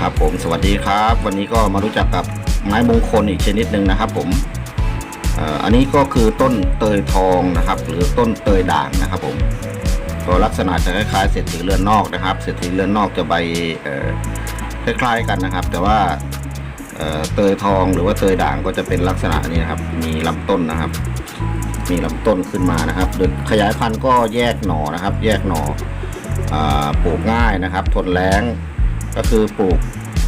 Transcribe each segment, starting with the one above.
ครับผมสวัสดีครับ วันนี้ก็มารู้จักกับไม้มงคลอีกชนิดหนึ่งนะครับ ผมอันนี้ก็คือต้นเตยทองนะครับ หรือต้นเตยด่างนะครับ ผมก็ลักษณะจะคล้ายๆเศรษฐีเรือนนอกนะครับเศรษฐีเรือนนอกจะใบคล้ายๆกันนะครับ แต่ว่าเตยทองหรือว่าเตยด่างก็จะเป็นลักษณะนี้นครับ มีลำต้นนะครับ มีลำต้นขึ้นมานะครับโดยขยายพันธุ์ก็แยกหน่อนะครับ แยกหน่ออปลูกง่ายนะครับ ทนแล้ง ก็คือปลูก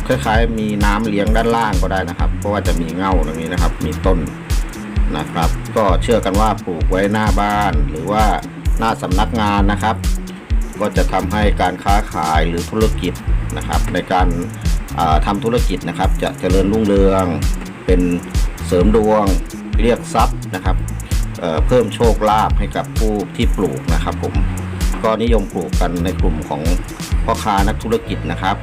คล้ายๆ มีน้ำเลี้ยงด้านล่างก็ได้นะครับ เพราะว่าจะมีเง่าตรงนี้นะครับ มีต้นนะครับ ก็เชื่อกันว่าปลูกไว้หน้าบ้านหรือว่าหน้าสำนักงานนะครับ ก็จะทำให้การค้าขายหรือธุรกิจนะครับ ในการอ่าทำธุรกิจนะครับ จะเจริญรุ่งเรืองเป็นเสริมดวงเรียกทรัพย์นะครับเเพิ่มโชคลาภให้กับผู้ที่ปลูกนะครับผมก็นิยมปลูกกันในกลุ่มของพ่อค้านักธุรกิจนะครับ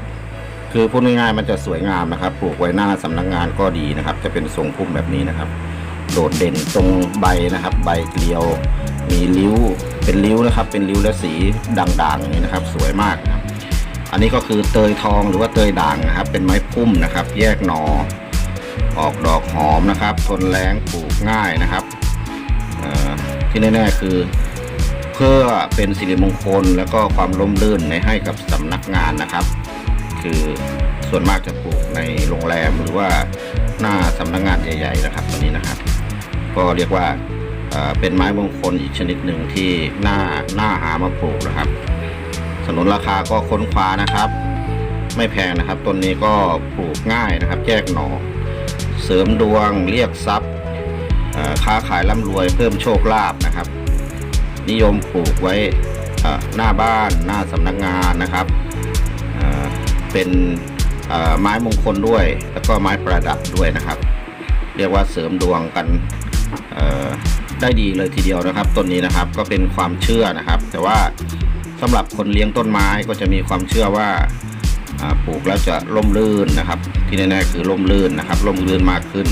คือพูดง่ายๆมันจะสวยงามนะครับ ปลูกไว้หน้าสำนักงานก็ดีนะครับ จะเป็นทรงพุ่มแบบนี้นะครับ โดดเด่นตรงใบนะครับ ใบเกลียว มีริ้ว เป็นริ้วนะครับ เป็นริ้วและสีด่างๆอย่างนี้นะครับ สวยมากนะครับ อันนี้ก็คือเตยทองหรือว่าเตยด่างนะครับ เป็นไม้พุ่มนะครับ แยกหนอออกดอกหอมนะครับ ทนแรงปลูกง่ายนะครับที่แน่ๆคือเพื่อเป็นสิริมงคล แล้วก็ความร่มรื่นในให้กับสำนักงานนะครับ คือส่วนมากจะปลูกในโรงแรมหรือว่าหน้าสำนักงานใหญ่ๆนะครับตัวนี้นะครับ ก็เรียกว่าเป็นไม้มงคลอีกชนิดหนึ่งที่หน่าหน่าหามาปลูกนะครับสนุนราคาก็ค้นคว้านะครับ ไม่แพงนะครับต้นนี้ก็ปลูกง่ายนะครับ แยกหน่อเสริมดวงเรียกทรัพย์ค้าขายร่ำรวยเพิ่มโชคลาภนะครับ นิยมปลูกไว้หน้าบ้านหน้าสำนักงานนะครับ เป็นไม้มงคลด้วย แล้วก็ไม้ประดับด้วยนะครับ เรียกว่าเสริมดวงกันได้ดีเลยทีเดียวนะครับต้นนี้นะครับก็เป็นความเชื่อนะครับ แต่ว่าสำหรับคนเลี้ยงต้นไม้ก็จะมีความเชื่อว่าปลูกแล้วจะร่มรื่นนะครับ ที่แน่ๆคือร่มรื่นนะครับร่มรื่นมากขึ้น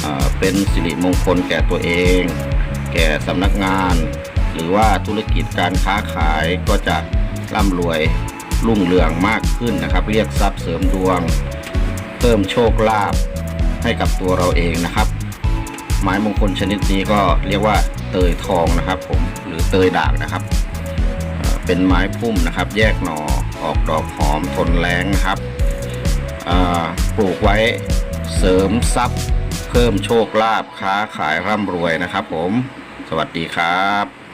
เอ่อเป็นสิริมงคลแก่ตัวเอง แก่สำนักงาน หรือว่าธุรกิจการค้าขายก็จะร่ำรวย รุ่งเรืองมากขึ้นนะครับ เรียกทรัพย์เสริมดวง เพิ่มโชคลาภให้กับตัวเราเองนะครับ ไม้มงคลชนิดนี้ก็เรียกว่าเตยทองนะครับผมหรือเตยด่างนะครับ เป็นไม้พุ่มนะครับ แยกหน่อออกดอกหอมทนแรงนะครับปลูกไว้เสริมทรัพย์ เพิ่มโชคลาภค้าขายร่ำรวยนะครับ ผม สวัสดีครับ